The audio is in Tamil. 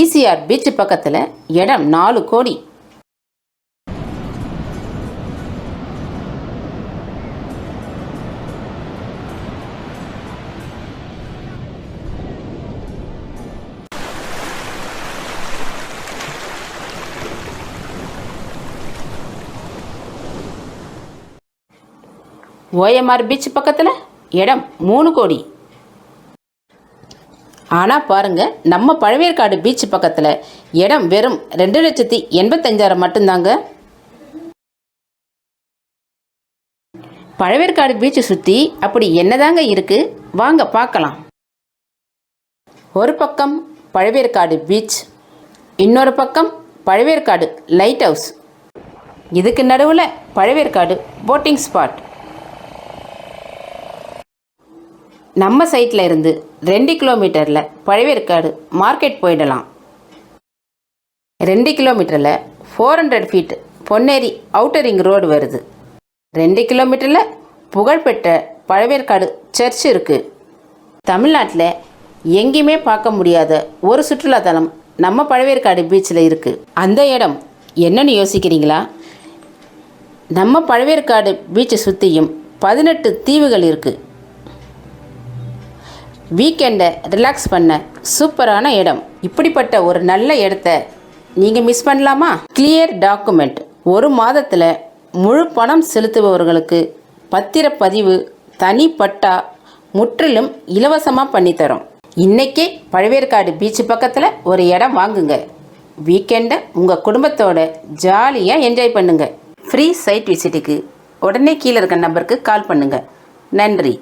ஈசிஆர் பீச் பக்கத்தில் இடம் நாலு கோடி. ஓஎம்ஆர் பீச் பக்கத்தில் இடம் மூணு கோடி. ஆனால் பாருங்கள் நம்ம பழவேற்காடு பீச் பக்கத்தில் இடம் வெறும் ரெண்டு லட்சத்தி எண்பத்தஞ்சாயிரம் மட்டும்தாங்க. பழவேற்காடு பீச்சை சுற்றி அப்படி என்னதாங்க இருக்குது வாங்க பார்க்கலாம். ஒரு பக்கம் பழவேற்காடு பீச் இன்னொரு பக்கம் பழவேற்காடு லைட் ஹவுஸ் இதுக்கு நடுவில் பழவேற்காடு போட்டிங் ஸ்பாட் நம்ம சைட்டில் இருந்து ரெண்டு கிலோமீட்டரில் பழவேற்காடு மார்க்கெட் போயிடலாம். ரெண்டு கிலோமீட்டரில் four hundred feet Ponneri outer ring road வருது. ரெண்டு கிலோமீட்டரில் புகழ்பெற்ற பழவேற்காடு சர்ச் இருக்குது தமிழ்நாட்டில் எங்கேயுமே பார்க்க முடியாத ஒரு சுற்றுலாத்தலம் நம்ம பழவேற்காடு பீச்சில் இருக்குது அந்த இடம் என்னன்னு யோசிக்கிறீங்களா? நம்ம பழவேற்காடு பீச்சை சுற்றியும் பதினெட்டு தீவுகள் இருக்குது வீக்கெண்டை ரிலாக்ஸ் பண்ண சூப்பரான இடம். இப்படிப்பட்ட ஒரு நல்ல இடத்த நீங்கள் மிஸ் பண்ணலாமா? கிளியர் டாக்குமெண்ட் ஒரு மாதத்தில் முழு பணம் செலுத்துபவர்களுக்கு பத்திரப்பதிவு தனிப்பட்டா முற்றிலும் இலவசமாக பண்ணித்தரோம். இன்றைக்கே பழவேற்காடு பீச் பக்கத்தில் ஒரு இடம் வாங்குங்க. வீக்கெண்டை உங்கள் குடும்பத்தோட ஜாலியாக என்ஜாய் பண்ணுங்கள் ஃப்ரீ சைட் விசிட்டுக்கு உடனே கீழே இருக்க நம்பருக்கு கால் பண்ணுங்கள் நன்றி.